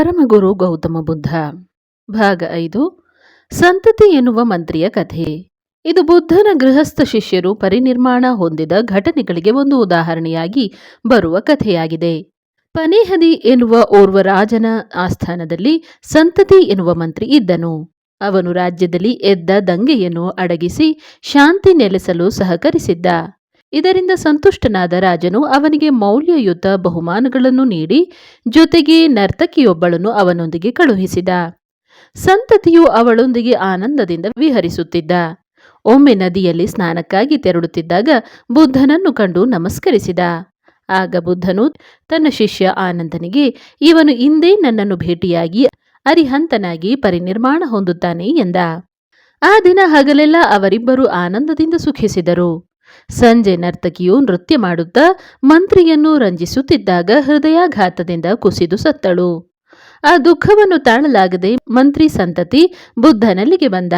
ಪರಮಗುರು ಗೌತಮ ಬುದ್ಧ. ಭಾಗ ಐದು. ಸಂತತಿ ಎನ್ನುವ ಮಂತ್ರಿಯ ಕಥೆ. ಇದು ಬುದ್ಧನ ಗೃಹಸ್ಥ ಶಿಷ್ಯರು ಪರಿನಿರ್ಮಾಣ ಹೊಂದಿದ ಘಟನೆಗಳಿಗೆ ಒಂದು ಉದಾಹರಣೆಯಾಗಿ ಬರುವ ಕಥೆಯಾಗಿದೆ. ಪನೇಹದಿ ಎನ್ನುವ ಓರ್ವ ರಾಜನ ಆಸ್ಥಾನದಲ್ಲಿ ಸಂತತಿ ಎನ್ನುವ ಮಂತ್ರಿ ಇದ್ದನು. ಅವನು ರಾಜ್ಯದಲ್ಲಿ ಎದ್ದ ದಂಗೆಯನ್ನು ಅಡಗಿಸಿ ಶಾಂತಿ ನೆಲೆಸಲು ಸಹಕರಿಸಿದ್ದ. ಇದರಿಂದ ಸಂತುಷ್ಟನಾದ ರಾಜನು ಅವನಿಗೆ ಮೌಲ್ಯಯುತ ಬಹುಮಾನಗಳನ್ನು ನೀಡಿ, ಜೊತೆಗೆ ನರ್ತಕಿಯೊಬ್ಬಳನ್ನು ಅವನೊಂದಿಗೆ ಕಳುಹಿಸಿದ. ಸಂತತಿಯು ಅವಳೊಂದಿಗೆ ಆನಂದದಿಂದ ವಿಹರಿಸುತ್ತಿದ್ದ. ಒಮ್ಮೆ ನದಿಯಲ್ಲಿ ಸ್ನಾನಕ್ಕಾಗಿ ತೆರಳುತ್ತಿದ್ದಾಗ ಬುದ್ಧನನ್ನು ಕಂಡು ನಮಸ್ಕರಿಸಿದ. ಆಗ ಬುದ್ಧನು ತನ್ನ ಶಿಷ್ಯ ಆನಂದನಿಗೆ, ಇವನು ಇಂದೇ ನನ್ನನ್ನು ಭೇಟಿಯಾಗಿ ಅರಿಹಂತನಾಗಿ ಪರಿನಿರ್ಮಾಣ ಹೊಂದುತ್ತಾನೆ ಎಂದ. ಆ ದಿನ ಹಗಲೆಲ್ಲ ಅವರಿಬ್ಬರು ಆನಂದದಿಂದ ಸುಖಿಸಿದರು. ಸಂಜೆ ನರ್ತಕಿಯು ನೃತ್ಯ ಮಾಡುತ್ತಾ ಮಂತ್ರಿಯನ್ನು ರಂಜಿಸುತ್ತಿದ್ದಾಗ ಹೃದಯಾಘಾತದಿಂದ ಕುಸಿದು ಸತ್ತಳು. ಆ ದುಃಖವನ್ನು ತಾಳಲಾಗದೆ ಮಂತ್ರಿ ಸಂತತಿ ಬುದ್ಧನಲ್ಲಿಗೆ ಬಂದ.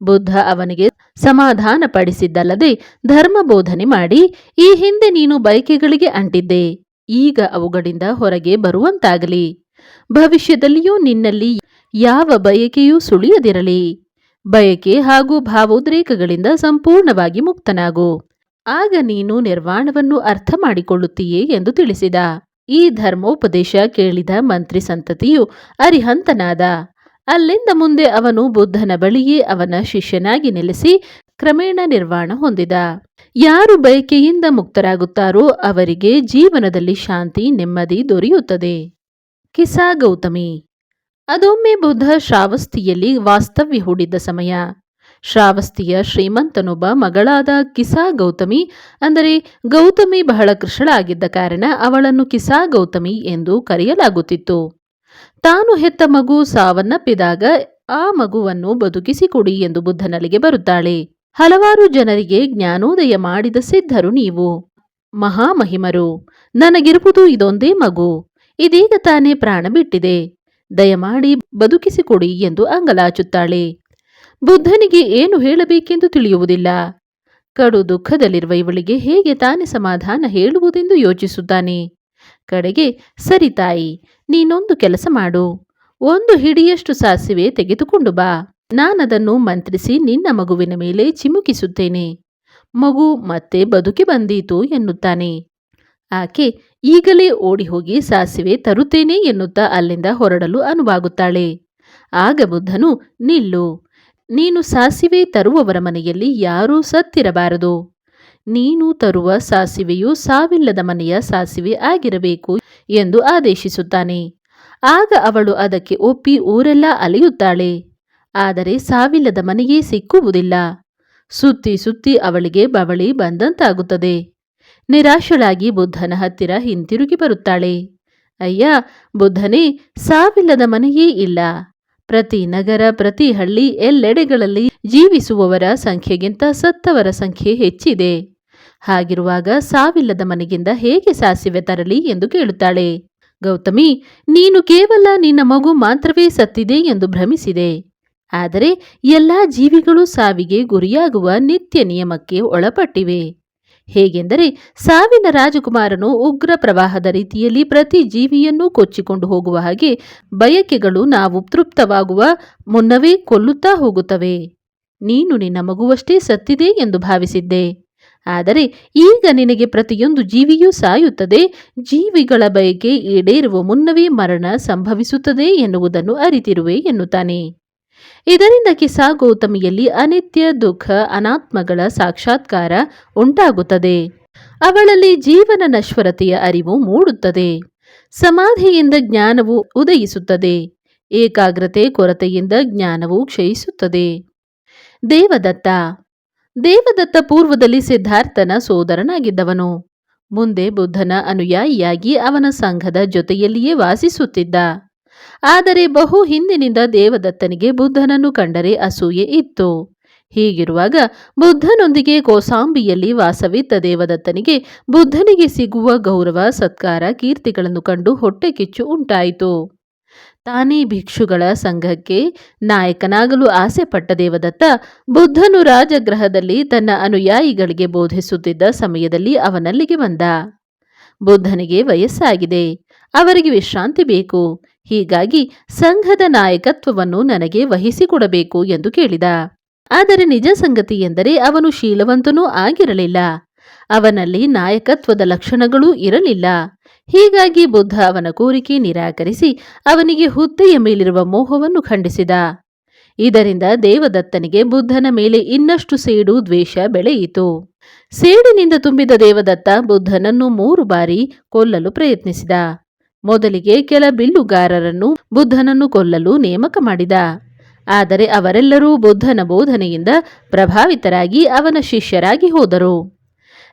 ಬುದ್ಧ ಅವನಿಗೆ ಸಮಾಧಾನ ಪಡಿಸಿದ್ದಲ್ಲದೆ ಧರ್ಮ ಬೋಧನೆ ಮಾಡಿ, ಈ ಹಿಂದೆ ನೀನು ಬಯಕೆಗಳಿಗೆ ಅಂಟಿದ್ದೆ, ಈಗ ಅವುಗಳಿಂದ ಹೊರಗೆ ಬರುವಂತಾಗಲಿ. ಭವಿಷ್ಯದಲ್ಲಿಯೂ ನಿನ್ನಲ್ಲಿ ಯಾವ ಬಯಕೆಯೂ ಸುಳಿಯದಿರಲಿ. ಬಯಕೆ ಹಾಗೂ ಭಾವೋದ್ರೇಕಗಳಿಂದ ಸಂಪೂರ್ಣವಾಗಿ ಮುಕ್ತನಾಗು. ಆಗ ನೀನು ನಿರ್ವಾಣವನ್ನು ಅರ್ಥ ಮಾಡಿಕೊಳ್ಳುತ್ತೀಯೇ ಎಂದು ತಿಳಿಸಿದ. ಈ ಧರ್ಮೋಪದೇಶ ಕೇಳಿದ ಮಂತ್ರಿ ಸಂತತಿಯು ಅರಿಹಂತನಾದ. ಅಲ್ಲಿಂದ ಮುಂದೆ ಅವನು ಬುದ್ಧನ ಬಳಿಯೇ ಅವನ ಶಿಷ್ಯನಾಗಿ ನೆಲೆಸಿ ಕ್ರಮೇಣ ನಿರ್ವಾಣ ಹೊಂದಿದ. ಯಾರು ಬಯಕೆಯಿಂದ ಮುಕ್ತರಾಗುತ್ತಾರೋ ಅವರಿಗೆ ಜೀವನದಲ್ಲಿ ಶಾಂತಿ, ನೆಮ್ಮದಿ ದೊರೆಯುತ್ತದೆ. ಕಿಸಾ ಗೌತಮಿ, ಅದೊಮ್ಮೆ ಬುದ್ಧ ಶ್ರಾವಸ್ತಿಯಲ್ಲಿ ವಾಸ್ತವ್ಯ ಹೂಡಿದ್ದ ಸಮಯ. ಶ್ರಾವಸ್ತಿಯ ಶ್ರೀಮಂತನೊಬ್ಬ ಮಗಳಾದ ಕಿಸಾ ಗೌತಮಿ ಅಂದರೆ ಗೌತಮಿ ಬಹಳ ಕೃಷಳಾಗಿದ್ದ ಕಾರಣ ಅವಳನ್ನು ಕಿಸಾ ಗೌತಮಿ ಎಂದು ಕರೆಯಲಾಗುತ್ತಿತ್ತು. ತಾನು ಹೆತ್ತ ಮಗು ಸಾವನ್ನಪ್ಪಿದಾಗ ಆ ಮಗುವನ್ನು ಬದುಕಿಸಿಕೊಡಿ ಎಂದು ಬುದ್ಧನಲ್ಲಿಗೆ ಬರುತ್ತಾಳೆ. ಹಲವಾರು ಜನರಿಗೆ ಜ್ಞಾನೋದಯ ಮಾಡಿದ ಸಿದ್ಧರು ನೀವು. ಮಹಾಮಹಿಮರು, ನನಗಿರುವುದು ಇದೊಂದೇ ಮಗು. ಇದೀಗ ತಾನೇ ಪ್ರಾಣ ಬಿಟ್ಟಿದೆ. ದಯಮಾಡಿ ಬದುಕಿಸಿಕೊಡಿ ಎಂದು ಅಂಗಲಾಚುತ್ತಾಳೆ. ಬುದ್ಧನಿಗೆ ಏನು ಹೇಳಬೇಕೆಂದು ತಿಳಿಯುವುದಿಲ್ಲ. ಕಡು ದುಃಖದಲ್ಲಿರುವ ಇವಳಿಗೆ ಹೇಗೆ ತಾನೇ ಸಮಾಧಾನ ಹೇಳುವುದೆಂದು ಯೋಚಿಸುತ್ತಾನೆ. ಕಡೆಗೆ, ಸರಿ ತಾಯಿ, ನೀನೊಂದು ಕೆಲಸ ಮಾಡು. ಒಂದು ಹಿಡಿಯಷ್ಟು ಸಾಸಿವೆ ತೆಗೆದುಕೊಂಡು ಬಾ. ನಾನದನ್ನು ಮಂತ್ರಿಸಿ ನಿನ್ನ ಮಗುವಿನ ಮೇಲೆ ಚಿಮುಕಿಸುತ್ತೇನೆ. ಮಗು ಮತ್ತೆ ಬದುಕಿ ಬಂದೀತು ಎನ್ನುತ್ತಾನೆ. ಆಕೆ ಈಗಲೇ ಓಡಿ ಹೋಗಿ ಸಾಸಿವೆ ತರುತ್ತೇನೆ ಎನ್ನುತ್ತಾ ಅಲ್ಲಿಂದ ಹೊರಡಲು ಅನುವಾಗುತ್ತಾಳೆ. ಆಗ ಬುದ್ಧನು, ನಿಲ್ಲು. ನೀನು ಸಾಸಿವೆ ತರುವವರ ಮನೆಯಲ್ಲಿ ಯಾರೂ ಸತ್ತಿರಬಾರದು. ನೀನು ತರುವ ಸಾಸಿವೆಯು ಸಾವಿಲ್ಲದ ಮನೆಯ ಸಾಸಿವೆ ಆಗಿರಬೇಕು ಎಂದು ಆದೇಶಿಸುತ್ತಾನೆ. ಆಗ ಅವಳು ಅದಕ್ಕೆ ಒಪ್ಪಿ ಊರೆಲ್ಲ ಅಲೆಯುತ್ತಾಳೆ. ಆದರೆ ಸಾವಿಲ್ಲದ ಮನೆಯೇ ಸಿಕ್ಕುವುದಿಲ್ಲ. ಸುತ್ತಿ ಸುತ್ತಿ ಅವಳಿಗೆ ಬವಳಿ ಬಂದಂತಾಗುತ್ತದೆ. ನಿರಾಶಳಾಗಿ ಬುದ್ಧನ ಹತ್ತಿರ ಹಿಂತಿರುಗಿ ಬರುತ್ತಾಳೆ. ಅಯ್ಯ, ಬುದ್ಧನೇ, ಸಾವಿಲ್ಲದ ಮನೆಯೇ ಇಲ್ಲ. ಪ್ರತಿ ನಗರ, ಪ್ರತಿ ಹಳ್ಳಿ ಎಲ್ಲೆಡೆಗಳಲ್ಲಿ ಜೀವಿಸುವವರ ಸಂಖ್ಯೆಗಿಂತ ಸತ್ತವರ ಸಂಖ್ಯೆ ಹೆಚ್ಚಿದೆ. ಹಾಗಿರುವಾಗ ಸಾವಿಲ್ಲದ ಮನೆಗಿಂದ ಹೇಗೆ ಸಾಸಿವೆ ತರಲಿ ಎಂದು ಕೇಳುತ್ತಾಳೆ. ಗೌತಮಿ, ನೀನು ಕೇವಲ ನಿನ್ನ ಮಗು ಮಾತ್ರವೇ ಸತ್ತಿದೆ ಎಂದು ಭ್ರಮಿಸಿದೆ. ಆದರೆ ಎಲ್ಲಾ ಜೀವಿಗಳು ಸಾವಿಗೆ ಗುರಿಯಾಗುವ ನಿತ್ಯ ನಿಯಮಕ್ಕೆ ಒಳಪಟ್ಟಿವೆ. ಹೇಗೆಂದರೆ ಸಾವಿನ ರಾಜಕುಮಾರನು ಉಗ್ರ ಪ್ರವಾಹದ ರೀತಿಯಲ್ಲಿ ಪ್ರತಿ ಜೀವಿಯನ್ನೂ ಕೊಚ್ಚಿಕೊಂಡು ಹೋಗುವ ಹಾಗೆ ಬಯಕೆಗಳು ನಾವು ತೃಪ್ತವಾಗುವ ಮುನ್ನವೇ ಕೊಲ್ಲುತ್ತಾ ಹೋಗುತ್ತವೆ. ನೀನು ನಿನ್ನ ಮಗುವಷ್ಟೇ ಸತ್ತಿದೆ ಎಂದು ಭಾವಿಸಿದ್ದೆ. ಆದರೆ ಈಗ ನಿನಗೆ ಪ್ರತಿಯೊಂದು ಜೀವಿಯೂ ಸಾಯುತ್ತದೆ, ಜೀವಿಗಳ ಬಯಕೆ ಈಡೇರುವ ಮುನ್ನವೇ ಮರಣ ಸಂಭವಿಸುತ್ತದೆ ಎನ್ನುವುದನ್ನು ಅರಿತಿರುವೆ ಎನ್ನುತ್ತಾನೆ. ಇದರಿಂದ ಕಿಸಾ ಗೌತಮಿಯಲ್ಲಿ ಅನಿತ್ಯ ದುಃಖ, ಅನಾತ್ಮಗಳ ಸಾಕ್ಷಾತ್ಕಾರ ಉಂಟಾಗುತ್ತದೆ. ಅವಳಲ್ಲಿ ಜೀವನ ನಶ್ವರತೆಯ ಅರಿವು ಮೂಡುತ್ತದೆ. ಸಮಾಧಿಯಿಂದ ಜ್ಞಾನವು ಉದಯಿಸುತ್ತದೆ. ಏಕಾಗ್ರತೆ, ಕೊರತೆಯಿಂದ ಜ್ಞಾನವು ಕ್ಷಯಿಸುತ್ತದೆ. ದೇವದತ್ತ. ದೇವದತ್ತ ಪೂರ್ವದಲ್ಲಿ ಸಿದ್ಧಾರ್ಥನ ಸೋದರನಾಗಿದ್ದವನು. ಮುಂದೆ ಬುದ್ಧನ ಅನುಯಾಯಿಯಾಗಿ ಅವನ ಸಂಘದ ಜೊತೆಯಲ್ಲಿಯೇ ವಾಸಿಸುತ್ತಿದ್ದ. ಆದರೆ ಬಹು ಹಿಂದಿನಿಂದ ದೇವದತ್ತನಿಗೆ ಬುದ್ಧನನ್ನು ಕಂಡರೆ ಅಸೂಯೆ ಇತ್ತು. ಹೀಗಿರುವಾಗ ಬುದ್ಧನೊಂದಿಗೆ ಕೋಸಾಂಬಿಯಲ್ಲಿ ವಾಸವಿದ್ದ ದೇವದತ್ತನಿಗೆ ಬುದ್ಧನಿಗೆ ಸಿಗುವ ಗೌರವ, ಸತ್ಕಾರ, ಕೀರ್ತಿಗಳನ್ನು ಕಂಡು ಹೊಟ್ಟೆ ಕಿಚ್ಚು ಉಂಟಾಯಿತು. ತಾನೇ ಭಿಕ್ಷುಗಳ ಸಂಘಕ್ಕೆ ನಾಯಕನಾಗಲು ಆಸೆಪಟ್ಟ ದೇವದತ್ತ ಬುದ್ಧನು ರಾಜಗ್ರಹದಲ್ಲಿ ತನ್ನ ಅನುಯಾಯಿಗಳಿಗೆ ಬೋಧಿಸುತ್ತಿದ್ದ ಸಮಯದಲ್ಲಿ ಅವನಲ್ಲಿಗೆ ಬಂದ. ಬುದ್ಧನಿಗೆ ವಯಸ್ಸಾಗಿದೆ. ಅವರಿಗೆ ವಿಶ್ರಾಂತಿ ಬೇಕು. ಹೀಗಾಗಿ ಸಂಘದ ನಾಯಕತ್ವವನ್ನು ನನಗೆ ವಹಿಸಿಕೊಡಬೇಕು ಎಂದು ಕೇಳಿದ. ಆದರೆ ನಿಜ ಸಂಗತಿ ಎಂದರೆ ಅವನು ಶೀಲವಂತನೂ ಆಗಿರಲಿಲ್ಲ. ಅವನಲ್ಲಿ ನಾಯಕತ್ವದ ಲಕ್ಷಣಗಳೂ ಇರಲಿಲ್ಲ. ಹೀಗಾಗಿ ಬುದ್ಧ ಅವನ ಕೋರಿಕೆ ನಿರಾಕರಿಸಿ ಅವನಿಗೆ ಹುದ್ದೆಯ ಮೇಲಿರುವ ಮೋಹವನ್ನು ಖಂಡಿಸಿದ. ಇದರಿಂದ ದೇವದತ್ತನಿಗೆ ಬುದ್ಧನ ಮೇಲೆ ಇನ್ನಷ್ಟು ಸೇಡು ದ್ವೇಷ ಬೆಳೆಯಿತು. ಸೇಡಿನಿಂದ ತುಂಬಿದ ದೇವದತ್ತ ಬುದ್ಧನನ್ನು ಮೂರು ಬಾರಿ ಕೊಲ್ಲಲು ಪ್ರಯತ್ನಿಸಿದ. ಮೊದಲಿಗೆ ಕೆಲ ಬಿಲ್ಲುಗಾರರನ್ನು ಬುದ್ಧನನ್ನು ಕೊಲ್ಲಲು ನೇಮಕ ಮಾಡಿದ. ಆದರೆ ಅವರೆಲ್ಲರೂ ಬುದ್ಧನ ಬೋಧನೆಯಿಂದ ಪ್ರಭಾವಿತರಾಗಿ ಅವನ ಶಿಷ್ಯರಾಗಿ ಹೋದರು.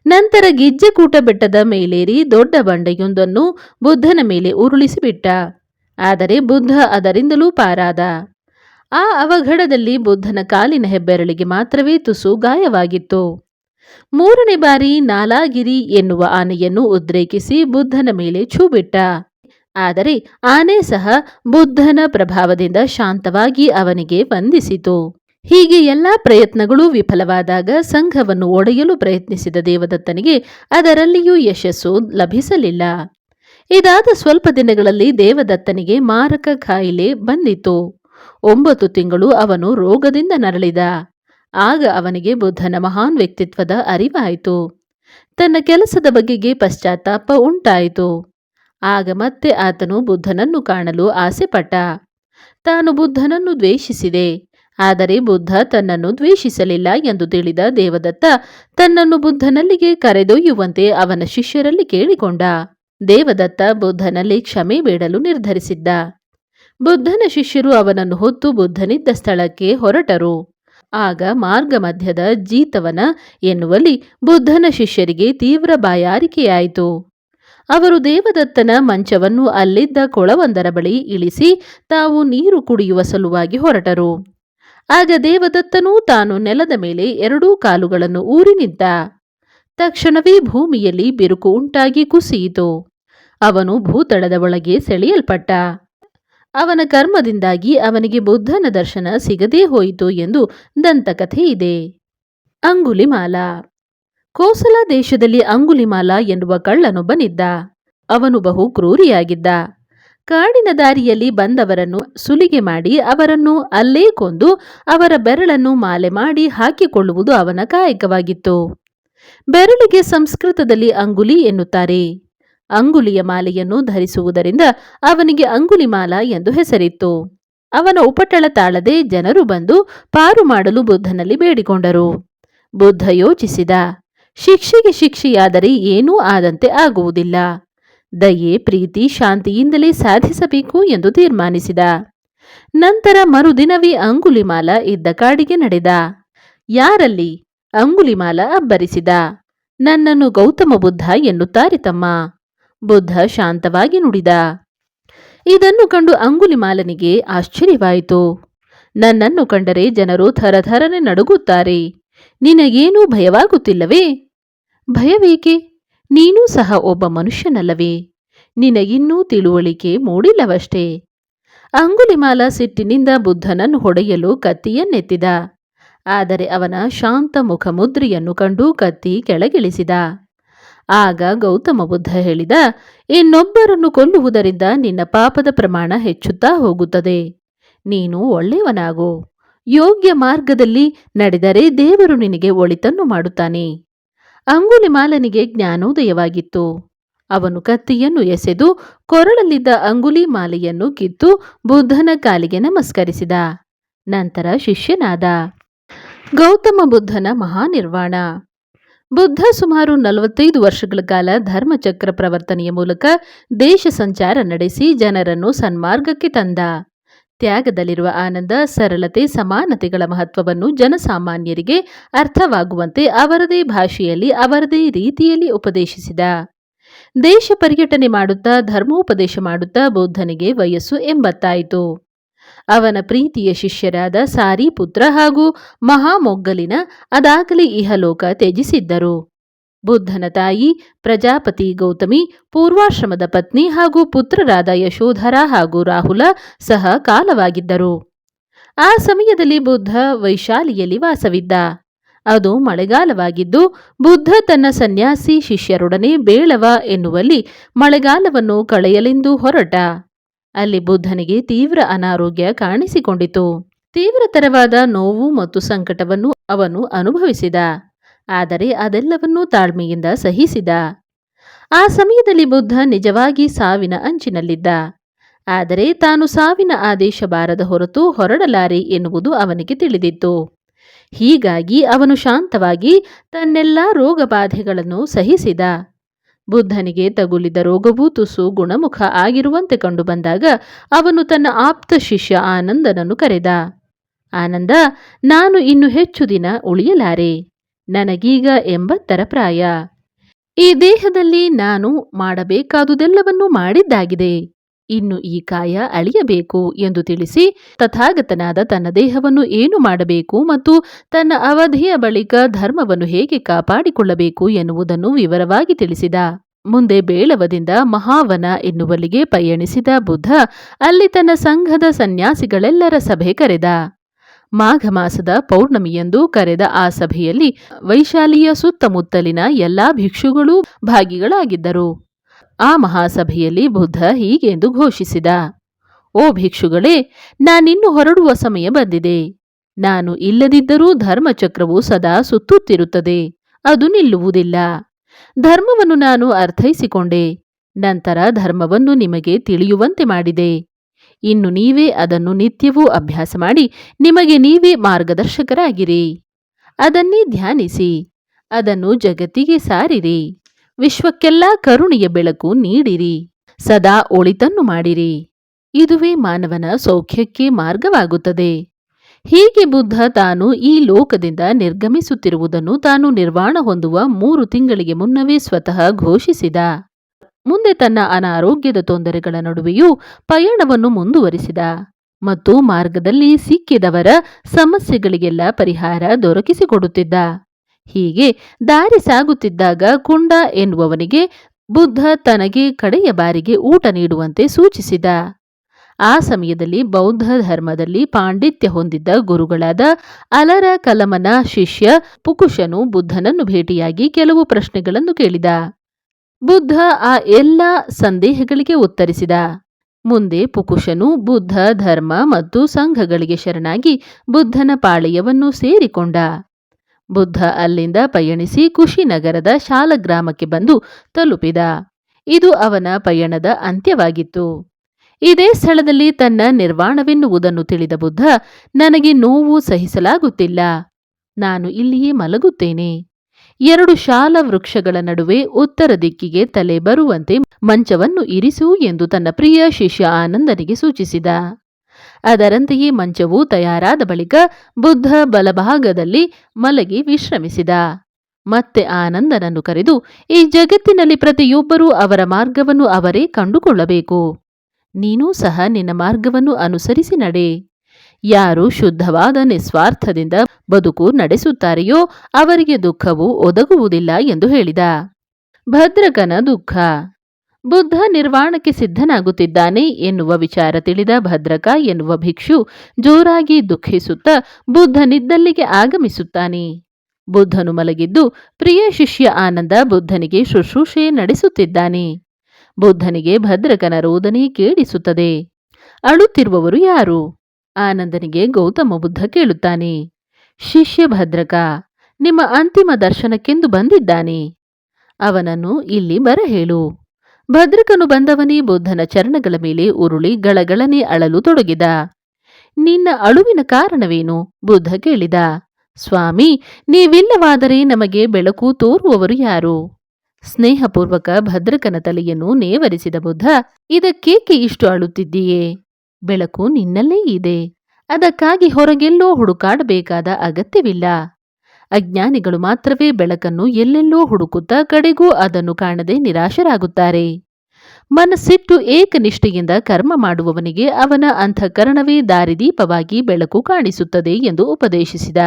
ನಂತರ ಗಿಜ್ಜೆಕೂಟ ಬೆಟ್ಟದ ಮೇಲೇರಿ ದೊಡ್ಡ ಬಂಡೆಯೊಂದನ್ನು ಬುದ್ಧನ ಮೇಲೆ ಉರುಳಿಸಿಬಿಟ್ಟ. ಆದರೆ ಬುದ್ಧ ಅದರಿಂದಲೂ ಪಾರಾದ. ಆ ಅವಘಡದಲ್ಲಿ ಬುದ್ಧನ ಕಾಲಿನ ಹೆಬ್ಬೆರಳಿಗೆ ಮಾತ್ರವೇ ತುಸು ಗಾಯವಾಗಿತ್ತು. ಮೂರನೇ ಬಾರಿ ನಾಲಾಗಿರಿ ಎನ್ನುವ ಆನೆಯನ್ನು ಉದ್ರೇಕಿಸಿ ಬುದ್ಧನ ಮೇಲೆ ಛೂಬಿಟ್ಟ. ಆದರೆ ಆನೆ ಸಹ ಬುದ್ಧನ ಪ್ರಭಾವದಿಂದ ಶಾಂತವಾಗಿ ಅವನಿಗೆ ವಂದಿಸಿತು. ಹೀಗೆ ಎಲ್ಲಾ ಪ್ರಯತ್ನಗಳು ವಿಫಲವಾದಾಗ ಸಂಘವನ್ನು ಒಡೆಯಲು ಪ್ರಯತ್ನಿಸಿದ ದೇವದತ್ತನಿಗೆ ಅದರಲ್ಲಿಯೂ ಯಶಸ್ಸು ಲಭಿಸಲಿಲ್ಲ. ಇದಾದ ಸ್ವಲ್ಪ ದಿನಗಳಲ್ಲಿ ದೇವದತ್ತನಿಗೆ ಮಾರಕ ಕಾಯಿಲೆ ಬಂದಿತು. ಒಂಬತ್ತು ತಿಂಗಳು ಅವನು ರೋಗದಿಂದ ನರಳಿದ. ಆಗ ಅವನಿಗೆ ಬುದ್ಧನ ಮಹಾನ್ ವ್ಯಕ್ತಿತ್ವದ ಅರಿವಾಯಿತು. ತನ್ನ ಕೆಲಸದ ಬಗೆಗೆ ಪಶ್ಚಾತ್ತಾಪ ಉಂಟಾಯಿತು. ಆಗ ಮತ್ತೆ ಆತನು ಬುದ್ಧನನ್ನು ಕಾಣಲು ಆಸೆಪಟ್ಟ. ತಾನು ಬುದ್ಧನನ್ನು ದ್ವೇಷಿಸಿದೆ. ಆದರೆ ಬುದ್ಧ ತನ್ನನ್ನು ದ್ವೇಷಿಸಲಿಲ್ಲ ಎಂದು ತಿಳಿದ ದೇವದತ್ತ ತನ್ನನ್ನು ಬುದ್ಧನಲ್ಲಿಗೆ ಕರೆದೊಯ್ಯುವಂತೆ ಅವನ ಶಿಷ್ಯರಲ್ಲಿ ಕೇಳಿಕೊಂಡ. ದೇವದತ್ತ ಬುದ್ಧನಲ್ಲಿ ಕ್ಷಮೆ ಬೇಡಲು ನಿರ್ಧರಿಸಿದ್ದ. ಬುದ್ಧನ ಶಿಷ್ಯರು ಅವನನ್ನು ಹೊತ್ತು ಬುದ್ಧನಿದ್ದ ಸ್ಥಳಕ್ಕೆ ಹೊರಟರು. ಆಗ ಮಾರ್ಗ ಮಧ್ಯದ ಜೀತವನ ಎನ್ನುವಲ್ಲಿ ಬುದ್ಧನ ಶಿಷ್ಯರಿಗೆ ತೀವ್ರ ಬಾಯಾರಿಕೆಯಾಯಿತು. ಅವರು ದೇವದತ್ತನ ಮಂಚವನ್ನು ಅಲ್ಲಿದ್ದ ಕೊಳವೊಂದರ ಬಳಿ ಇಳಿಸಿ ತಾವು ನೀರು ಕುಡಿಯುವ ಸಲುವಾಗಿ ಹೊರಟರು. ಆಗ ದೇವದತ್ತನೂ ತಾನು ನೆಲದ ಮೇಲೆ ಎರಡೂ ಕಾಲುಗಳನ್ನು ಊರಿ ನಿಂತ ತಕ್ಷಣವೇ ಭೂಮಿಯಲ್ಲಿ ಬಿರುಕು ಉಂಟಾಗಿ ಕುಸಿಯಿತು. ಅವನು ಭೂತಳದ ಒಳಗೆ ಸೆಳೆಯಲ್ಪಟ್ಟ. ಅವನ ಕರ್ಮದಿಂದಾಗಿ ಅವನಿಗೆ ಬುದ್ಧನ ದರ್ಶನ ಸಿಗದೇ ಹೋಯಿತು ಎಂದು ದಂತಕಥೆ ಇದೆ. ಅಂಗುಲಿಮಾಲ ಕೋಸಲ ದೇಶದಲ್ಲಿ ಅಂಗುಲಿಮಾಲ ಎನ್ನುವ ಕಳ್ಳನೊಬ್ಬನಿದ್ದ ಅವನು ಬಹು ಕ್ರೂರಿಯಾಗಿದ್ದ. ಕಾಡಿನ ದಾರಿಯಲ್ಲಿ ಬಂದವರನ್ನು ಸುಲಿಗೆ ಮಾಡಿ ಅವರನ್ನು ಅಲ್ಲೇ ಕೊಂದು ಅವರ ಬೆರಳನ್ನು ಮಾಲೆ ಮಾಡಿ ಹಾಕಿಕೊಳ್ಳುವುದು ಅವನ ಕಾಯಕವಾಗಿತ್ತು. ಬೆರಳಿಗೆ ಸಂಸ್ಕೃತದಲ್ಲಿ ಅಂಗುಲಿ ಎನ್ನುತ್ತಾರೆ. ಅಂಗುಲಿಯ ಮಾಲೆಯನ್ನು ಧರಿಸುವುದರಿಂದ ಅವನಿಗೆ ಅಂಗುಲಿಮಾಲ ಎಂದು ಹೆಸರಿತ್ತು. ಅವನ ಉಪಟಳ ತಾಳದೆ ಜನರು ಬಂದು ಪಾರು ಮಾಡಲು ಬುದ್ಧನಲ್ಲಿ ಬೇಡಿಕೊಂಡರು. ಬುದ್ಧ ಯೋಚಿಸಿದ. ಶಿಕ್ಷೆಗೆ ಶಿಕ್ಷೆಯಾದರೆ ಏನೂ ಆದಂತೆ ಆಗುವುದಿಲ್ಲ. ದಯೆ, ಪ್ರೀತಿ, ಶಾಂತಿಯಿಂದಲೇ ಸಾಧಿಸಬೇಕು ಎಂದು ತೀರ್ಮಾನಿಸಿದ. ನಂತರ ಮರುದಿನವೇ ಅಂಗುಲಿಮಾಲ ಇದ್ದ ಕಾಡಿಗೆ ನಡೆದ. ಯಾರಲ್ಲಿ? ಅಂಗುಲಿಮಾಲ ಅಬ್ಬರಿಸಿದ. ನನ್ನನ್ನು ಗೌತಮ ಬುದ್ಧ ಎನ್ನುತ್ತಾರೆ ತಮ್ಮ. ಬುದ್ಧ ಶಾಂತವಾಗಿ ನುಡಿದ. ಇದನ್ನು ಕಂಡು ಅಂಗುಲಿಮಾಲನಿಗೆ ಆಶ್ಚರ್ಯವಾಯಿತು. ನನ್ನನ್ನು ಕಂಡರೆ ಜನರು ಥರಥರನೆ ನಡುಗುತ್ತಾರೆ. ನಿನಗೇನೂ ಭಯವಾಗುತ್ತಿಲ್ಲವೇ? ಭಯವೇಕೆ? ನೀನೂ ಸಹ ಒಬ್ಬ ಮನುಷ್ಯನಲ್ಲವೇ? ನಿನಗಿನ್ನೂ ತಿಳುವಳಿಕೆ ಮೂಡಿಲ್ಲವಷ್ಟೇ? ಅಂಗುಲಿಮಾಲ ಸಿಟ್ಟಿನಿಂದ ಬುದ್ಧನನ್ನು ಹೊಡೆಯಲು ಕತ್ತಿಯನ್ನೆತ್ತಿದ. ಆದರೆ ಅವನ ಶಾಂತ ಮುಖಮುದ್ರೆಯನ್ನು ಕಂಡು ಕತ್ತಿ ಕೆಳಗಿಳಿಸಿದ. ಆಗ ಗೌತಮ ಬುದ್ಧ ಹೇಳಿದ, ಇನ್ನೊಬ್ಬರನ್ನು ಕೊಲ್ಲುವುದರಿಂದ ನಿನ್ನ ಪಾಪದ ಪ್ರಮಾಣ ಹೆಚ್ಚುತ್ತಾ ಹೋಗುತ್ತದೆ. ನೀನು ಒಳ್ಳೆಯವನಾಗು. ಯೋಗ್ಯ ಮಾರ್ಗದಲ್ಲಿ ನಡೆದರೆ ದೇವರು ನಿನಗೆ ಒಳಿತನ್ನು ಮಾಡುತ್ತಾನೆ. ಅಂಗುಲಿಮಾಲನಿಗೆ ಜ್ಞಾನೋದಯವಾಗಿತ್ತು. ಅವನು ಕತ್ತಿಯನ್ನು ಎಸೆದು ಕೊರಳಲ್ಲಿದ್ದ ಅಂಗುಲಿ ಮಾಲೆಯನ್ನು ಕಿತ್ತು ಬುದ್ಧನ ಕಾಲಿಗೆ ನಮಸ್ಕರಿಸಿದ. ನಂತರ ಶಿಷ್ಯನಾದ ಗೌತಮ ಬುದ್ಧನ ಮಹಾನಿರ್ವಾಣ. ಬುದ್ಧ ಸುಮಾರು ನಲವತ್ತೈದು ವರ್ಷಗಳ ಕಾಲ ಧರ್ಮಚಕ್ರ ಪ್ರವರ್ತನೆಯ ಮೂಲಕ ದೇಶ ಸಂಚಾರ ನಡೆಸಿ ಜನರನ್ನು ಸನ್ಮಾರ್ಗಕ್ಕೆ ತಂದ. ತ್ಯಾಗದಲ್ಲಿರುವ ಆನಂದ, ಸರಳತೆ, ಸಮಾನತೆಗಳ ಮಹತ್ವವನ್ನು ಜನಸಾಮಾನ್ಯರಿಗೆ ಅರ್ಥವಾಗುವಂತೆ ಅವರದೇ ಭಾಷೆಯಲ್ಲಿ, ಅವರದೇ ರೀತಿಯಲ್ಲಿ ಉಪದೇಶಿಸಿದ. ದೇಶ ಪರ್ಯಟನೆ ಮಾಡುತ್ತಾ, ಧರ್ಮೋಪದೇಶ ಮಾಡುತ್ತಾ ಬೌದ್ಧನಿಗೆ ವಯಸ್ಸು ಎಂಬತ್ತಾಯಿತು. ಅವನ ಪ್ರೀತಿಯ ಶಿಷ್ಯರಾದ ಸಾರಿಪುತ್ರ ಹಾಗೂ ಮಹಾಮೊಗ್ಗಲಿನ ಅದಾಗಲೇ ಇಹಲೋಕ ತ್ಯಜಿಸಿದ್ದರು. ಬುದ್ಧನ ತಾಯಿ, ಪ್ರಜಾಪತಿ ಗೌತಮಿ, ಪೂರ್ವಾಶ್ರಮದ ಪತ್ನಿ ಹಾಗೂ ಪುತ್ರರಾದ ಯಶೋಧರ ಹಾಗೂ ರಾಹುಲ ಸಹ ಕಾಲವಾಗಿದ್ದರು. ಆ ಸಮಯದಲ್ಲಿ ಬುದ್ಧ ವೈಶಾಲಿಯಲ್ಲಿ ವಾಸವಿದ್ದ. ಅದು ಮಳೆಗಾಲವಾಗಿದ್ದು, ಬುದ್ಧ ತನ್ನ ಸನ್ಯಾಸಿ ಶಿಷ್ಯರೊಡನೆ ಬೇಳವ ಎನ್ನುವಲ್ಲಿ ಮಳೆಗಾಲವನ್ನು ಕಳೆಯಲೆಂದು ಹೊರಟ. ಅಲ್ಲಿ ಬುದ್ಧನಿಗೆ ತೀವ್ರ ಅನಾರೋಗ್ಯ ಕಾಣಿಸಿಕೊಂಡಿತು. ತೀವ್ರತರವಾದ ನೋವು ಮತ್ತು ಸಂಕಟವನ್ನು ಅವನು ಅನುಭವಿಸಿದ. ಆದರೆ ಅದೆಲ್ಲವನ್ನೂ ತಾಳ್ಮೆಯಿಂದ ಸಹಿಸಿದ. ಆ ಸಮಯದಲ್ಲಿ ಬುದ್ಧ ನಿಜವಾಗಿ ಸಾವಿನ ಅಂಚಿನಲ್ಲಿದ್ದ. ಆದರೆ ತಾನು ಸಾವಿನ ಆದೇಶ ಬಾರದ ಹೊರತು ಹೊರಡಲಾರೆ ಎನ್ನುವುದು ಅವನಿಗೆ ತಿಳಿದಿತ್ತು. ಹೀಗಾಗಿ ಅವನು ಶಾಂತವಾಗಿ ತನ್ನೆಲ್ಲ ರೋಗಬಾಧೆಗಳನ್ನು ಸಹಿಸಿದ. ಬುದ್ಧನಿಗೆ ತಗುಲಿದ ರೋಗವೂ ತುಸು ಗುಣಮುಖ ಆಗಿರುವಂತೆ ಕಂಡುಬಂದಾಗ ಅವನು ತನ್ನ ಆಪ್ತ ಶಿಷ್ಯ ಆನಂದನನ್ನು ಕರೆದ. ಆನಂದ, ನಾನು ಇನ್ನು ಹೆಚ್ಚು ದಿನ ಉಳಿಯಲಾರೆ. ನನಗೀಗ ಎಂಬತ್ತರ ಪ್ರಾಯ. ಈ ದೇಹದಲ್ಲಿ ನಾನು ಮಾಡಬೇಕಾದುದೆಲ್ಲವನ್ನೂ ಮಾಡಿದ್ದಾಗಿದೆ. ಇನ್ನು ಈ ಕಾಯ ಅಳಿಯಬೇಕು ಎಂದು ತಿಳಿಸಿ ತಥಾಗತನಾದ ತನ್ನ ದೇಹವನ್ನು ಏನು ಮಾಡಬೇಕು ಮತ್ತು ತನ್ನ ಅವಧಿಯ ಬಳಿಕ ಧರ್ಮವನ್ನು ಹೇಗೆ ಕಾಪಾಡಿಕೊಳ್ಳಬೇಕು ಎನ್ನುವುದನ್ನು ವಿವರವಾಗಿ ತಿಳಿಸಿದ. ಮುಂದೆ ಬೇಳವದಿಂದ ಮಹಾವನ ಎನ್ನುವಲ್ಲಿಗೆ ಪಯಣಿಸಿದ ಬುದ್ಧ ಅಲ್ಲಿ ತನ್ನ ಸಂಘದ ಸನ್ಯಾಸಿಗಳೆಲ್ಲರ ಸಭೆ ಕರೆದ. ಮಾಘ ಮಾಸದ ಪೌರ್ಣಮಿಯಂದು ಕರೆದ ಆ ಸಭೆಯಲ್ಲಿ ವೈಶಾಲಿಯ ಸುತ್ತಮುತ್ತಲಿನ ಎಲ್ಲಾ ಭಿಕ್ಷುಗಳೂ ಭಾಗಿಗಳಾಗಿದ್ದರು. ಆ ಮಹಾಸಭೆಯಲ್ಲಿ ಬುದ್ಧ ಹೀಗೆಂದು ಘೋಷಿಸಿದ, ಓ ಭಿಕ್ಷುಗಳೇ, ನಾನಿನ್ನು ಹೊರಡುವ ಸಮಯ ಬಂದಿದೆ. ನಾನು ಇಲ್ಲದಿದ್ದರೂ ಧರ್ಮಚಕ್ರವು ಸದಾ ಸುತ್ತುತ್ತಿರುತ್ತದೆ. ಅದು ನಿಲ್ಲುವುದಿಲ್ಲ. ಧರ್ಮವನ್ನು ನಾನು ಅರ್ಥೈಸಿಕೊಂಡೆ. ನಂತರ ಧರ್ಮವನ್ನು ನಿಮಗೆ ತಿಳಿಯುವಂತೆ ಮಾಡಿದೆ. ಇನ್ನು ನೀವೇ ಅದನ್ನು ನಿತ್ಯವೂ ಅಭ್ಯಾಸ ಮಾಡಿ ನಿಮಗೆ ನೀವೇ ಮಾರ್ಗದರ್ಶಕರಾಗಿರಿ. ಅದನ್ನೇ ಧ್ಯಾನಿಸಿ, ಅದನ್ನು ಜಗತ್ತಿಗೆ ಸಾರಿರಿ. ವಿಶ್ವಕ್ಕೆಲ್ಲ ಕರುಣೆಯ ಬೆಳಕು ನೀಡಿರಿ. ಸದಾ ಒಳಿತನ್ನು ಮಾಡಿರಿ. ಇದುವೇ ಮಾನವನ ಸೌಖ್ಯಕ್ಕೆ ಮಾರ್ಗವಾಗುತ್ತದೆ. ಹೀಗೆ ಬುದ್ಧ ತಾನು ಈ ಲೋಕದಿಂದ ನಿರ್ಗಮಿಸುತ್ತಿರುವುದನ್ನು ತಾನು ನಿರ್ವಾಣ ಹೊಂದುವ ಮೂರು ತಿಂಗಳಿಗೆ ಮುನ್ನವೇ ಸ್ವತಃ ಘೋಷಿಸಿದ. ಮುಂದೆ ತನ್ನ ಅನಾರೋಗ್ಯದ ತೊಂದರೆಗಳ ನಡುವೆಯೂ ಪಯಣವನ್ನು ಮುಂದುವರಿಸಿದ. ಮತ್ತು ಮಾರ್ಗದಲ್ಲಿ ಸಿಕ್ಕಿದವರ ಸಮಸ್ಯೆಗಳಿಗೆಲ್ಲ ಪರಿಹಾರ ದೊರಕಿಸಿಕೊಡುತ್ತಿದ್ದ. ಹೀಗೆ ದಾರಿ ಸಾಗುತ್ತಿದ್ದಾಗ ಕುಂಡ ಎನ್ನುವವನಿಗೆ ಬುದ್ಧ ತನಗೆ ಕಡೆಯ ಬಾರಿಗೆ ಊಟ ನೀಡುವಂತೆ ಸೂಚಿಸಿದ. ಆ ಸಮಯದಲ್ಲಿ ಬೌದ್ಧ ಧರ್ಮದಲ್ಲಿ ಪಾಂಡಿತ್ಯ ಹೊಂದಿದ್ದ ಗುರುಗಳಾದ ಅಲರ ಕಲಮನ ಶಿಷ್ಯ ಪುಕುಶನು ಬುದ್ಧನನ್ನು ಭೇಟಿಯಾಗಿ ಕೆಲವು ಪ್ರಶ್ನೆಗಳನ್ನು ಕೇಳಿದ. ಬುದ್ಧ ಆ ಎಲ್ಲ ಸಂದೇಹಗಳಿಗೆ ಉತ್ತರಿಸಿದ. ಮುಂದೆ ಪುಕುಶನು ಬುದ್ಧ, ಧರ್ಮ ಮತ್ತು ಸಂಘಗಳಿಗೆ ಶರಣಾಗಿ ಬುದ್ಧನ ಪಾಳೆಯವನ್ನು ಸೇರಿಕೊಂಡ. ಬುದ್ಧ ಅಲ್ಲಿಂದ ಪಯಣಿಸಿ ಕುಶಿನಗರದ ಶಾಲಗ್ರಾಮಕ್ಕೆ ಬಂದು ತಲುಪಿದ. ಇದು ಅವನ ಪಯಣದ ಅಂತ್ಯವಾಗಿತ್ತು. ಇದೇ ಸ್ಥಳದಲ್ಲಿ ತನ್ನ ನಿರ್ವಾಣವೆನ್ನುವುದನ್ನು ತಿಳಿದ ಬುದ್ಧ, ನನಗೆ ನೋವು ಸಹಿಸಲಾಗುತ್ತಿಲ್ಲ. ನಾನು ಇಲ್ಲಿಯೇ ಮಲಗುತ್ತೇನೆ. ಎರಡು ಶಾಲ ವೃಕ್ಷಗಳ ನಡುವೆ ಉತ್ತರ ದಿಕ್ಕಿಗೆ ತಲೆ ಬರುವಂತೆ ಮಂಚವನ್ನು ಇರಿಸು ಎಂದು ತನ್ನ ಪ್ರಿಯ ಶಿಷ್ಯ ಆನಂದನಿಗೆ ಸೂಚಿಸಿದ. ಅದರಂತೆಯೇ ಮಂಚವು ತಯಾರಾದ ಬಳಿಕ ಬುದ್ಧ ಬಲಭಾಗದಲ್ಲಿ ಮಲಗಿ ವಿಶ್ರಮಿಸಿದ. ಮತ್ತೆ ಆನಂದನನ್ನು ಕರೆದು ಈ ಜಗತ್ತಿನಲ್ಲಿ ಪ್ರತಿಯೊಬ್ಬರೂ ಅವರ ಮಾರ್ಗವನ್ನು ಅವರೇ ಕಂಡುಕೊಳ್ಳಬೇಕು. ನೀನೂ ಸಹ ನಿನ್ನ ಮಾರ್ಗವನ್ನು ಅನುಸರಿಸಿ ನಡೆ. ಯಾರು ಶುದ್ಧವಾದ ನಿಸ್ವಾರ್ಥದಿಂದ ಬದುಕು ನಡೆಸುತ್ತಾರೆಯೋ ಅವರಿಗೆ ದುಃಖವು ಒದಗುವುದಿಲ್ಲ ಎಂದು ಹೇಳಿದ. ಭದ್ರಕನ ದುಃಖ. ಬುದ್ಧ ನಿರ್ವಾಣಕ್ಕೆ ಸಿದ್ಧನಾಗುತ್ತಿದ್ದಾನೆ ಎನ್ನುವ ವಿಚಾರ ತಿಳಿದ ಭದ್ರಕ ಎನ್ನುವ ಭಿಕ್ಷು ಜೋರಾಗಿ ದುಃಖಿಸುತ್ತಾ ಬುದ್ಧನಿದ್ದಲ್ಲಿಗೆ ಆಗಮಿಸುತ್ತಾನೆ. ಬುದ್ಧನು ಮಲಗಿದ್ದು ಪ್ರಿಯ ಶಿಷ್ಯ ಆನಂದ ಬುದ್ಧನಿಗೆ ಶುಶ್ರೂಷೆ ನಡೆಸುತ್ತಿದ್ದಾನೆ. ಬುದ್ಧನಿಗೆ ಭದ್ರಕನ ರೋದನೆ ಕೇಳಿಸುತ್ತದೆ. ಅಳುತ್ತಿರುವವರು ಯಾರು? ಆನಂದನಿಗೆ ಗೌತಮ ಬುದ್ಧ ಕೇಳುತ್ತಾನೆ, ಶಿಷ್ಯ ಭದ್ರಕ, ನಿಮ್ಮ ಅಂತಿಮ ದರ್ಶನಕ್ಕೆಂದು ಬಂದಿದ್ದಾನೆ. ಅವನನ್ನು ಇಲ್ಲಿ ಬರಹೇಳು. ಭದ್ರಕನು ಬಂದವನೇ ಬುದ್ಧನ ಚರಣಗಳ ಮೇಲೆ ಉರುಳಿ ಗಳಗಳನೆ ಅಳಲು ತೊಡಗಿದ. ನಿನ್ನ ಅಳುವಿನ ಕಾರಣವೇನು? ಬುದ್ಧ ಕೇಳಿದ. ಸ್ವಾಮಿ, ನೀವಿಲ್ಲವಾದರೆ ನಮಗೆ ಬೆಳಕು ತೋರುವವರು ಯಾರು? ಸ್ನೇಹಪೂರ್ವಕ ಭದ್ರಕನ ತಲೆಯನ್ನು ನೇವರಿಸಿದ ಬುದ್ಧ, ಇದಕ್ಕೇಕೆ ಇಷ್ಟು ಅಳುತ್ತಿದ್ದೀಯೇ? ಬೆಳಕು ನಿನ್ನಲ್ಲೇ ಇದೆ. ಅದಕ್ಕಾಗಿ ಹೊರಗೆಲ್ಲೋ ಹುಡುಕಾಡಬೇಕಾದ ಅಗತ್ಯವಿಲ್ಲ. ಅಜ್ಞಾನಿಗಳು ಮಾತ್ರವೇ ಬೆಳಕನ್ನು ಎಲ್ಲೆಲ್ಲೋ ಹುಡುಕುತ್ತಾ ಕಡೆಗೂ ಅದನ್ನು ಕಾಣದೆ ನಿರಾಶರಾಗುತ್ತಾರೆ. ಮನಸ್ಸಿಟ್ಟು ಏಕನಿಷ್ಠೆಯಿಂದ ಕರ್ಮ ಮಾಡುವವನಿಗೆ ಅವನ ಅಂತಃಕರಣವೇ ದಾರಿದೀಪವಾಗಿ ಬೆಳಕು ಕಾಣಿಸುತ್ತದೆ ಎಂದು ಉಪದೇಶಿಸಿದ.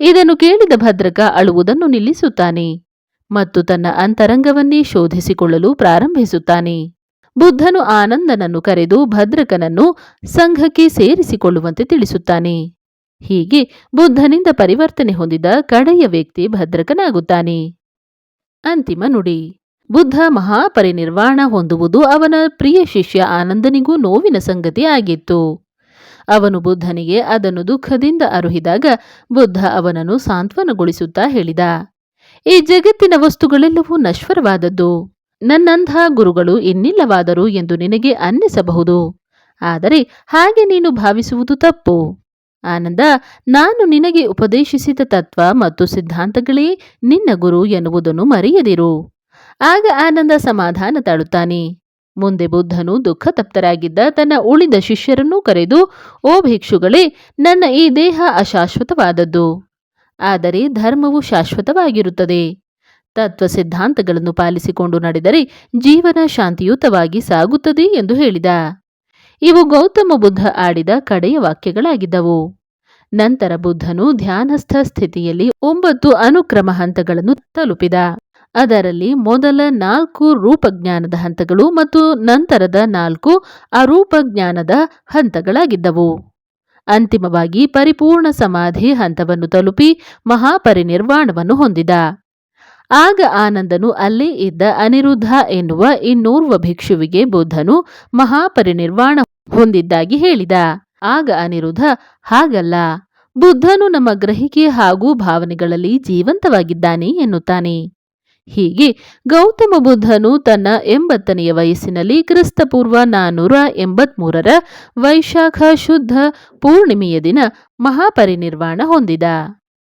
ಇದನ್ನು ಕೇಳಿದ ಭದ್ರಕ ಅಳುವುದನ್ನು ನಿಲ್ಲಿಸುತ್ತಾನೆ ಮತ್ತು ತನ್ನ ಅಂತರಂಗವನ್ನೇ ಶೋಧಿಸಿಕೊಳ್ಳಲು ಪ್ರಾರಂಭಿಸುತ್ತಾನೆ. ಬುದ್ಧನು ಆನಂದನನ್ನು ಕರೆದು ಭದ್ರಕನನ್ನು ಸಂಘಕ್ಕೆ ಸೇರಿಸಿಕೊಳ್ಳುವಂತೆ ತಿಳಿಸುತ್ತಾನೆ. ಹೀಗೆ ಬುದ್ಧನಿಂದ ಪರಿವರ್ತನೆ ಹೊಂದಿದ ಕಡೆಯ ವ್ಯಕ್ತಿ ಭದ್ರಕನಾಗುತ್ತಾನೆ. ಅಂತಿಮ ನುಡಿ. ಬುದ್ಧ ಮಹಾಪರಿನಿರ್ವಾಣ ಹೊಂದುವುದು ಅವನ ಪ್ರಿಯ ಶಿಷ್ಯ ಆನಂದನಿಗೂ ನೋವಿನ ಸಂಗತಿ ಆಗಿತ್ತು. ಅವನು ಬುದ್ಧನಿಗೆ ಅದನ್ನು ದುಃಖದಿಂದ ಅರುಹಿದಾಗ ಬುದ್ಧ ಅವನನ್ನು ಸಾಂತ್ವನಗೊಳಿಸುತ್ತಾ ಹೇಳಿದ. ಈ ಜಗತ್ತಿನ ವಸ್ತುಗಳೆಲ್ಲವೂ ನಶ್ವರವಾದದ್ದು. ನನ್ನಂಥ ಗುರುಗಳು ಇನ್ನಿಲ್ಲವಾದರು ಎಂದು ನಿನಗೆ ಅನ್ನಿಸಬಹುದು. ಆದರೆ ಹಾಗೆ ನೀನು ಭಾವಿಸುವುದು ತಪ್ಪು. ಆನಂದ, ನಾನು ನಿನಗೆ ಉಪದೇಶಿಸಿದ ತತ್ವ ಮತ್ತು ಸಿದ್ಧಾಂತಗಳೇ ನಿನ್ನ ಗುರು ಎನ್ನುವುದನ್ನು ಮರೆಯದಿರು. ಆಗ ಆನಂದ ಸಮಾಧಾನ ತಾಳುತ್ತಾನೆ. ಮುಂದೆ ಬುದ್ಧನು ದುಃಖ ತಪ್ತರಾಗಿದ್ದ ತನ್ನ ಉಳಿದ ಶಿಷ್ಯರನ್ನೂ ಕರೆದು, ಓ ಭಿಕ್ಷುಗಳೇ, ನನ್ನ ಈ ದೇಹ ಅಶಾಶ್ವತವಾದದ್ದು. ಆದರೆ ಧರ್ಮವು ಶಾಶ್ವತವಾಗಿರುತ್ತದೆ. ತತ್ವ ಸಿದ್ಧಾಂತಗಳನ್ನು ಪಾಲಿಸಿಕೊಂಡು ನಡೆದರೆ ಜೀವನ ಶಾಂತಿಯುತವಾಗಿ ಸಾಗುತ್ತದೆ ಎಂದು ಹೇಳಿದ. ಇವು ಗೌತಮ ಬುದ್ಧ ಆಡಿದ ಕಡೆಯ ವಾಕ್ಯಗಳಾಗಿದ್ದವು. ನಂತರ ಬುದ್ಧನು ಧ್ಯಾನಸ್ಥ ಸ್ಥಿತಿಯಲ್ಲಿ ಒಂಬತ್ತು ಅನುಕ್ರಮ ಹಂತಗಳನ್ನು ತಲುಪಿದ. ಅದರಲ್ಲಿ ಮೊದಲ ನಾಲ್ಕು ರೂಪಜ್ಞಾನದ ಹಂತಗಳು ಮತ್ತು ನಂತರದ ನಾಲ್ಕು ಅರೂಪಜ್ಞಾನದ ಹಂತಗಳಾಗಿದ್ದವು. ಅಂತಿಮವಾಗಿ ಪರಿಪೂರ್ಣ ಸಮಾಧಿ ಹಂತವನ್ನು ತಲುಪಿ ಮಹಾಪರಿನಿರ್ವಾಣವನ್ನು ಹೊಂದಿದ. ಆಗ ಆನಂದನು ಅಲ್ಲೇ ಇದ್ದ ಅನಿರುದ್ಧ ಎನ್ನುವ ಇನ್ನೋರ್ವ ಭಿಕ್ಷುವಿಗೆ ಬುದ್ಧನು ಮಹಾಪರಿನಿರ್ವಾಣ ಹೊಂದಿದ್ದಾಗಿ ಹೇಳಿದ. ಆಗ ಅನಿರುದ್ಧ, ಹಾಗಲ್ಲ. ಬುದ್ಧನು ನಮ್ಮ ಗ್ರಹಿಕೆ ಹಾಗೂ ಭಾವನೆಗಳಲ್ಲಿ ಜೀವಂತವಾಗಿದ್ದಾನೆ ಎನ್ನುತ್ತಾನೆ. ಹೀಗೆ ಗೌತಮ ಬುದ್ಧನು ತನ್ನ ಎಂಬತ್ತನೆಯ ವಯಸ್ಸಿನಲ್ಲಿ ಕ್ರಿಸ್ತಪೂರ್ವ ನಾನ್ನೂರ ಎಂಬತ್ಮೂರರ ವೈಶಾಖ ಶುದ್ಧ ಪೂರ್ಣಿಮೆಯ ದಿನ ಮಹಾಪರಿನಿರ್ವಾಣ ಹೊಂದಿದ.